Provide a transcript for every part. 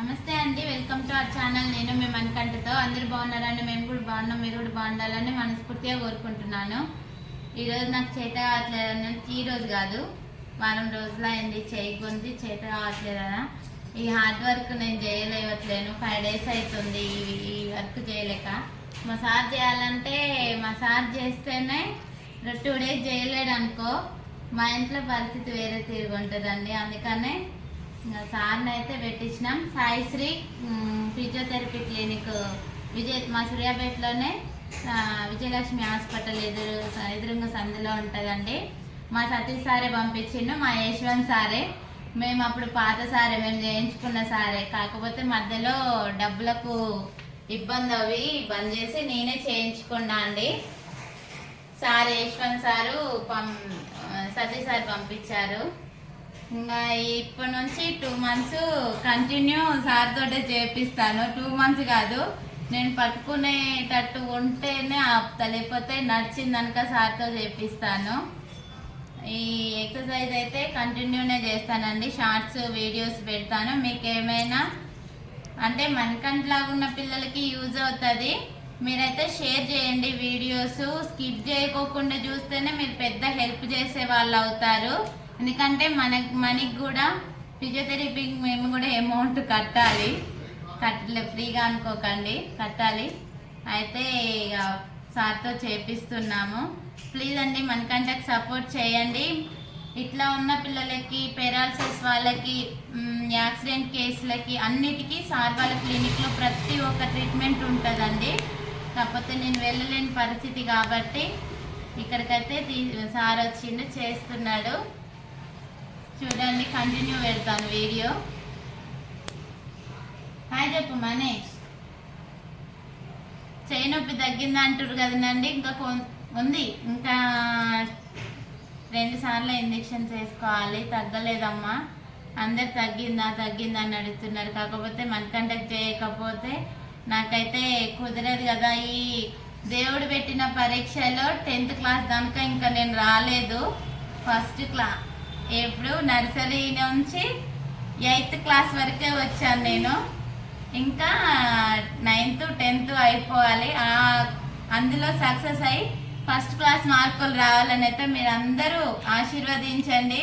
నమస్తే అండి welcome to our channel. నేను మేము అనుకంటతో అందరు బాగున్నారండి? మేము కూడా బాగున్నాం. మీరు కూడా బాగుండాలని మనస్ఫూర్తిగా కోరుకుంటున్నాను. ఈరోజు నాకు చేత కావట్లేదని ఈ రోజు కాదు. వారం రోజులు అయింది. చేయకుంది చేత కావట్లేదనా ఈ హార్డ్ వర్క్ నేను చేయలేవట్లేను. ఫైవ్ డేస్ అవుతుంది ఈ ఈ వర్క్ చేయలేక. మసాజ్ చేయాలంటే మసాజ్ చేస్తేనే టూ డేస్ చేయలేడు అనుకో మా ఇంట్లో పరిస్థితి వేరే తిరిగి ఉంటుందండి. అందుకనే ఇంకా సార్ని అయితే పెట్టించినాం. సాయిశ్రీ ఫిజియోథెరపీ క్లినిక్ విజయ్ మా సూర్యాపేటలోనే విజయలక్ష్మి హాస్పిటల్ ఎదురు ఎదురుగా సందులో ఉంటుందండి. మా సతీష్ సారే పంపించిండు మా యశ్వంత్ సారే. మేము అప్పుడు పాత సారే మేము చేయించుకున్న సారే. కాకపోతే మధ్యలో డబ్బులకు ఇబ్బంది అవి బంద్ చేసి నేనే చేయించుకున్నా అండి. సార్ యశ్వంత్ సారు పం సతీష్ సార్ పంపించారు. ఇంకా ఇప్పటి నుంచి టూ మంత్స్ కంటిన్యూ సార్ తోటే చేపిస్తాను. టూ మంత్స్ కాదు. నేను పట్టుకునేటట్టు ఉంటేనే ఆపుతా. లేకపోతే నడిచిందనుక సార్తో చేపిస్తాను. ఈ ఎక్సర్సైజ్ అయితే కంటిన్యూనే చేస్తానండి. షార్ట్స్ వీడియోస్ పెడతాను. మీకు ఏమైనా అంటే మనకంట్లాగా ఉన్న పిల్లలకి యూజ్ అవుతుంది మీరైతే షేర్ చేయండి వీడియోస్ స్కిప్ చేయకోకుండా చూస్తేనే మీరు పెద్ద హెల్ప్ చేసే వాళ్ళు అవుతారు ఎందుకంటే మన మనకి కూడా ఫిజియోథెరపీకి మేము కూడా అమౌంట్ కట్టాలి. కట్టలే ఫ్రీగా అనుకోకండి కట్టాలి. అయితే ఇక సార్తో చేపిస్తున్నాము. ప్లీజ్ అండి మనకంటే సపోర్ట్ చేయండి. ఇట్లా ఉన్న పిల్లలకి పెరాలసిస్ వాళ్ళకి యాక్సిడెంట్ కేసులకి అన్నిటికీ సార్ వాళ్ళ క్లినిక్లో ప్రతి ఒక్క ట్రీట్మెంట్ ఉంటుందండి. కాకపోతే నేను వెళ్ళలేని పరిస్థితి కాబట్టి ఇక్కడికైతే సార్ వచ్చిండు చేస్తున్నాడు. చూడండి కంటిన్యూ పెడతాను వీడియో. హాయ్ చెప్పు మనే. చేయి నొప్పి తగ్గింది అంటారు కదండి ఇంకా కొం- ఉంది. ఇంకా రెండు సార్లు ఇంజక్షన్స్ చేసుకోవాలి తగ్గలేదమ్మా. అందరు తగ్గిందా తగ్గిందా అని అడుగుతున్నారు. కాకపోతే మన మనకంటకు చేయకపోతే నాకైతే కుదరదు కదా. ఈ దేవుడు పెట్టిన పరీక్షలో టెన్త్ క్లాస్ దాకా ఇంకా నేను రాలేదు. ఫస్ట్ క్లాస్ ఇప్పుడు నర్సరీ నుంచి ఎయిత్ క్లాస్ వరకే వచ్చాను నేను. ఇంకా నైన్త్ టెన్త్ అయిపోవాలి. అందులో సక్సెస్ అయ్యి ఫస్ట్ క్లాస్ మార్కులు రావాలని అయితే మీరు అందరూ ఆశీర్వదించండి.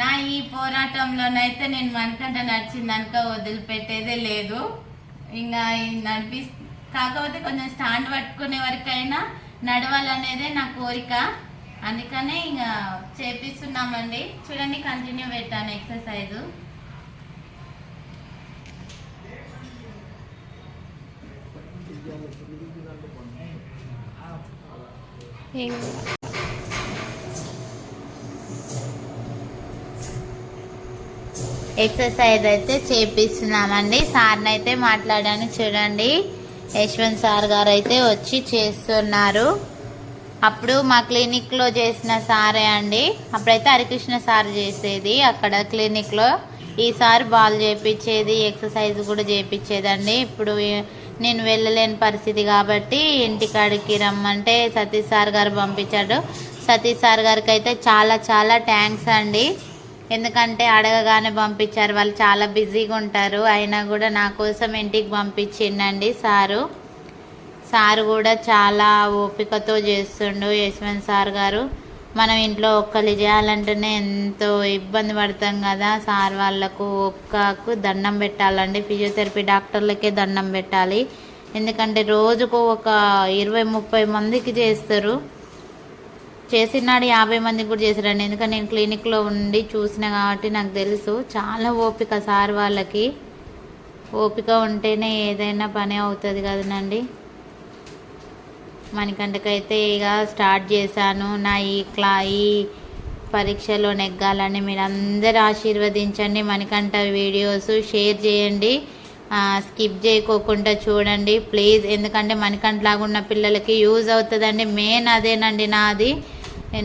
నా ఈ పోరాటంలోనైతే నేను మనకంట నడిచిందనుక వదిలిపెట్టేదే లేదు. ఇంకా నడిపి కాకపోతే కొంచెం స్టాండ్ పట్టుకునే వరకైనా నడవాలనేదే నా కోరిక. అందుకనే ఇంకా చేపిస్తున్నామండి. చూడండి కంటిన్యూ పెట్టాను ఎక్సర్సైజు ఎక్సర్సైజ్ అయితే చేపిస్తున్నామండి. సార్ని అయితే మాట్లాడాను చూడండి. యశ్వంత్ సార్ గారు అయితే వచ్చి చేస్తున్నారు. అప్పుడు మా క్లినిక్లో చేసిన సారే అండి. అప్పుడైతే హరికృష్ణ సార్ చేసేది. అక్కడ క్లినిక్లో ఈ సార్ బాల్ చేయించేది ఎక్సర్సైజ్ కూడా చేయించేదండి ఇప్పుడు నేను వెళ్ళలేని పరిస్థితి కాబట్టి ఇంటికాడికి రమ్మంటే సతీష్ సార్ గారు పంపించాడు. సతీష్ సార్ గారికి అయితే చాలా చాలా థ్యాంక్స్ అండి. ఎందుకంటే అడగగానే పంపించారు. వాళ్ళు చాలా బిజీగా ఉంటారు. అయినా కూడా నా కోసం ఇంటికి పంపించిండండి సారు. సార్ కూడా చాలా ఓపికతో చేస్తుండు యశ్వంత్ సార్ గారు. మనం ఇంట్లో ఒక్కళ్ళు చేయాలంటేనే ఎంతో ఇబ్బంది పడతాం కదా సార్ వాళ్ళకు ఒక్కకు దండం పెట్టాలండి. ఫిజియోథెరపీ డాక్టర్లకే దండం పెట్టాలి. ఎందుకంటే రోజుకు ఒక ఇరవై ముప్పై మందికి చేస్తారు. చేసినాడు యాభై మందికి కూడా చేశారండి. ఎందుకంటే నేను క్లినిక్లో ఉండి చూసిన కాబట్టి నాకు తెలుసు. చాలా ఓపిక సార్ వాళ్ళకి. ఓపిక ఉంటేనే ఏదైనా పని అవుతుంది కదనండి. మణికంటకైతే ఇక స్టార్ట్ చేశాను. నా ఈ క్లా ఈ పరీక్షలో నెగ్గాలని మీరు అందరు ఆశీర్వదించండి. మణికంఠ వీడియోస్ షేర్ చేయండి. స్కిప్ చేయకోకుండా చూడండి. ప్లీజ్ ఎందుకంటే మణికంఠలాగా ఉన్న పిల్లలకి యూజ్ అవుతుందండి. మెయిన్ అదేనండి నాది.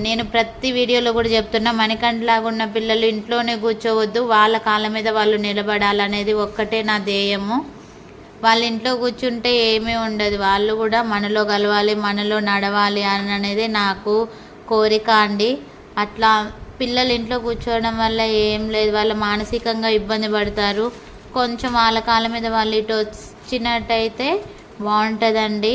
నేను ప్రతి వీడియోలో కూడా చెప్తున్నా మణికంఠలాగా ఉన్న పిల్లలు ఇంట్లోనే కూర్చోవద్దు. వాళ్ళ కాళ్ళ మీద వాళ్ళు నిలబడాలనేది ఒక్కటే నా ధ్యేయము. వాళ్ళ ఇంట్లో కూర్చుంటే ఏమీ ఉండదు. వాళ్ళు కూడా మనలో కలవాలి మనలో నడవాలి అని అనేది నాకు కోరిక అండి. అట్లా పిల్లలు ఇంట్లో కూర్చోవడం వల్ల ఏం లేదు. వాళ్ళు మానసికంగా ఇబ్బంది పడతారు. కొంచెం వాళ్ళ కాళ్ళ మీద వాళ్ళు ఇటు వచ్చినట్టయితే బాగుంటుందండి.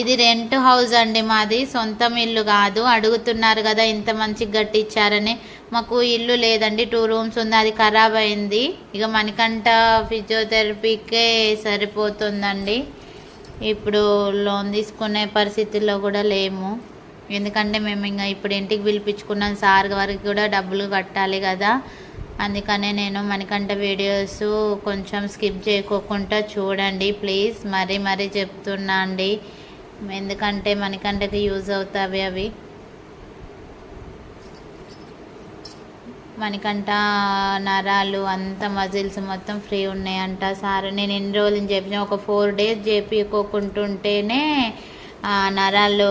ఇది రెంట్ హౌస్ అండి మాది. సొంతం ఇల్లు కాదు. అడుగుతున్నారు కదా ఇంత మంచి గట్టిచ్చారని. మాకు ఇల్లు లేదండి టూ రూమ్స్ ఉంది అది ఖరాబ్ అయింది. ఇక మనకంట ఫిజియోథెరపీకే సరిపోతుందండి. ఇప్పుడు లోన్ తీసుకునే పరిస్థితుల్లో కూడా లేము. ఎందుకంటే మేము ఇంకా ఇప్పుడు ఇంటికి పిలిపించుకున్నాం సార్ వారికి కూడా డబ్బులు కట్టాలి కదా. అందుకనే నేను మనకంట వీడియోస్ కొంచెం స్కిప్ చేయకోకుండా చూడండి ప్లీజ్ మరీ మరీ చెప్తున్నా అండి. ఎందుకంటే మనకంటకి యూజ్ అవుతాయి అవి. మనకంట నరాలు అంత మజిల్స్ మొత్తం ఫ్రీ ఉన్నాయంట సార్. నేను ఎన్ని రోజులు చేపించాను ఒక ఫోర్ డేస్ చేపించుకోకుంటుంటేనే నరాలు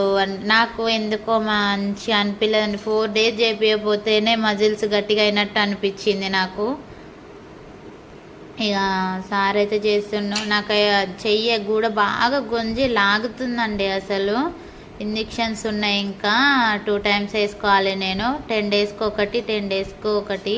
నాకు ఎందుకో మంచి అనిపించలేదండి ఫోర్ డేస్ చేపించకపోతేనే మజిల్స్ గట్టిగా అయినట్టు అనిపించింది నాకు. ఇక సార్ అయితే చేస్తున్నాం నాకు చెయ్యి కూడా బాగా గుంజి లాగుతుందండి అసలు. ఇంజెక్షన్స్ ఉన్నాయి ఇంకా. టూ టైమ్స్ వేసుకోవాలి నేను. టెన్ డేస్కి ఒకటి టెన్ డేస్కి ఒకటి.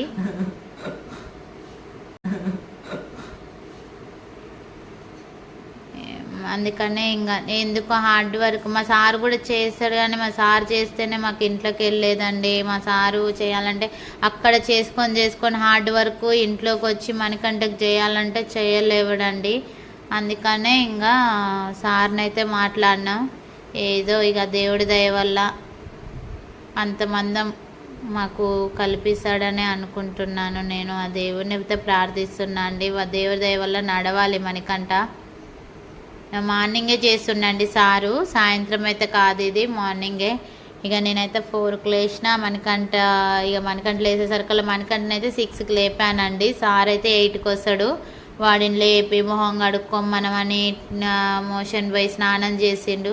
అందుకనే ఇంకా ఎందుకు హార్డ్ వర్క్ మా సార్ కూడా చేస్తాడు కానీ మా సార్ చేస్తేనే మాకు ఇంట్లోకి వెళ్ళలేదండి మా సారు చేయాలంటే అక్కడ చేసుకొని చేసుకొని హార్డ్ వర్క్ ఇంట్లోకి వచ్చి మనకంటే చేయాలంటే చేయలేవడండి. అందుకనే ఇంకా సార్ని అయితే మాట్లాడినాం. ఏదో ఇక దేవుడి దయ వల్ల అంతమందం మాకు కల్పిస్తాడని అనుకుంటున్నాను నేను. ఆ దేవుడిని అయితే ప్రార్థిస్తున్నా అండి. దేవుడి దయ వల్ల నడవాలి మనకంట మార్నింగే చేస్తుండండి సారు. సాయంత్రం అయితే కాదు ఇది మార్నింగే. ఇక నేనైతే ఫోర్కి లేచిన మనకంట ఇక మనకంట లేచేసరికల్లా మనకంటనైతే సిక్స్కి లేపానండి. సార్ అయితే ఎయిట్కి వస్తాడు. వాడిని లేపి మొహం కడుక్కోమనమని మోషన్ పోయి స్నానం చేసిండు.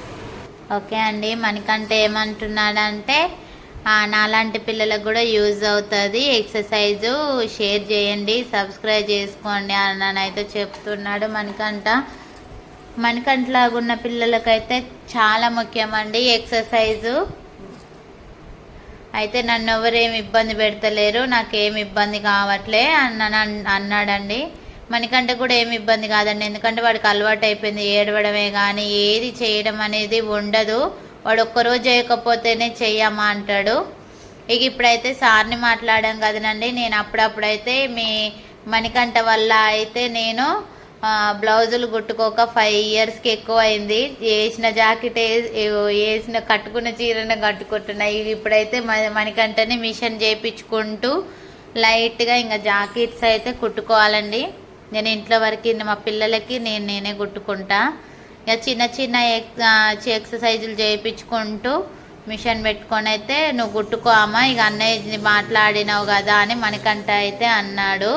ఓకే అండి. మనకంటే ఏమంటున్నాడంటే నాలాంటి పిల్లలకు కూడా యూజ్ అవుతుంది. ఎక్సర్సైజు షేర్ చేయండి సబ్స్క్రైబ్ చేసుకోండి అన్ననైతే చెప్తున్నాడు మనకంట మనకంట్లాగున్న పిల్లలకైతే చాలా ముఖ్యమండి ఎక్సర్సైజు. అయితే నన్ను ఎవరేమి ఇబ్బంది పెడతలేరు నాకేమి ఇబ్బంది కావట్లే అన్న అన్నాడండి. మనకంటే కూడా ఏమి ఇబ్బంది కాదండి. ఎందుకంటే వాడికి అలవాటు అయిపోయింది. ఏడవడమే కానీ ఏది చేయడం అనేది ఉండదు. వాడు ఒక్కరోజు చేయకపోతేనే చెయ్యమా అంటాడు. ఇక ఇప్పుడైతే సార్ని మాట్లాడాం కదనండి. నేను అప్పుడప్పుడైతే మీ మణికంఠ వల్ల అయితే నేను బ్లౌజులు కుట్టుకోక ఫైవ్ ఇయర్స్కి ఎక్కువ అయింది వేసిన జాకెట్ వేసిన కట్టుకున్న చీరను కట్టుకుంటున్నా. ఇప్పుడైతే మ- మిషన్ చేయించుకుంటూ లైట్గా ఇంకా జాకెట్స్ అయితే కుట్టుకోవాలండి. నేను ఇంట్లో వరకు మా పిల్లలకి నేను నేనే కుట్టుకుంటా. ఇక చిన్న చిన్న ఎక్స్ ఎక్సర్సైజులు చేయించుకుంటూ మిషన్ పెట్టుకొని అయితే నువ్వు కుట్టుకో అమ్మ ఇక అన్నయ్య మాట్లాడినావు కదా అని మనకంట అయితే అన్నాడు.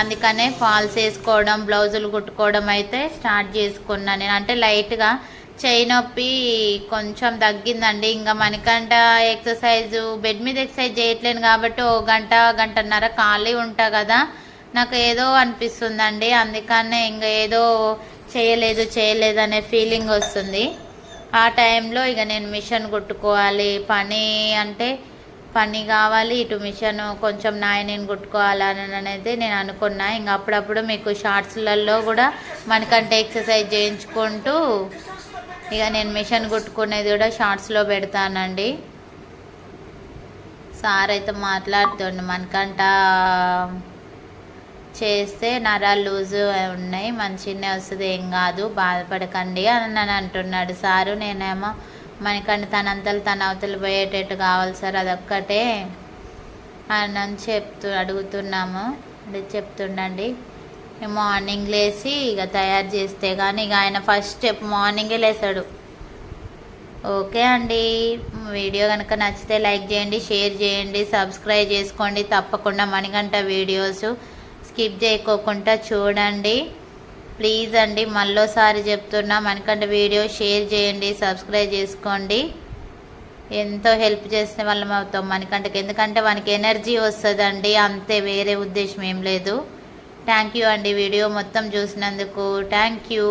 అందుకనే ఫాల్స్ వేసుకోవడం బ్లౌజులు కుట్టుకోవడం అయితే స్టార్ట్ చేసుకున్నా నేను. అంటే లైట్గా చేయి నొప్పి కొంచెం తగ్గిందండి. ఇంకా మనకంట ఎక్సర్సైజ్ బెడ్ మీద ఎక్సర్సైజ్ చేయట్లేను కాబట్టి ఓ గంట గంటన్నర ఖాళీ ఉంటా కదా. నాకు ఏదో అనిపిస్తుందండి. అందుకనే ఇంకా ఏదో చేయలేదు చేయలేదు అనే ఫీలింగ్ వస్తుంది. ఆ టైంలో ఇక నేను మిషన్ కుట్టుకోవాలి. పని అంటే పని కావాలి. ఇటు మిషన్ కొంచెం నాయనని నేను కుట్టుకోవాలని అనేది నేను అనుకున్నా. ఇంకా అప్పుడప్పుడు మీకు షార్ట్స్లలో కూడా మనకంటే ఎక్సర్సైజ్ చేయించుకుంటూ ఇక నేను మిషన్ కుట్టుకునేది కూడా షార్ట్స్లో పెడతానండి. సార్ అయితే మాట్లాడుతుండు. మనకంట చేస్తే నరాలు లూజు ఉన్నాయి. మంచిగానే వస్తుంది. ఏం కాదు. బాధపడకండి అని నన్ను అంటున్నాడు. సారు నేనేమో మనకండి తనంతలు తన అవతలు పోయేటట్టు కావాలి సార్ అదొక్కటే అని చెప్తూ అడుగుతున్నాము. అంటే చెప్తుండండి. మార్నింగ్ లేచి ఇక తయారు చేస్తే కానీ ఇక ఆయన ఫస్ట్ మార్నింగే లేసాడు. ఓకే అండి. వీడియో కనుక నచ్చితే లైక్ చేయండి షేర్ చేయండి సబ్స్క్రైబ్ చేసుకోండి. తప్పకుండా మణిగంట వీడియోస్ స్కిప్ చేయకోకుండా చూడండి. ప్లీజ్ అండి మళ్ళోసారి చెప్తున్నా మనకంటే వీడియో షేర్ చేయండి సబ్స్క్రైబ్ చేసుకోండి. ఎంతో హెల్ప్ చేసిన వాళ్ళం అవుతాం మనకంటే ఎందుకంటే మనకి ఎనర్జీ వస్తుందండి అంతే వేరే ఉద్దేశం ఏం లేదు. థ్యాంక్ యూ అండి వీడియో మొత్తం చూసినందుకు. Thank you.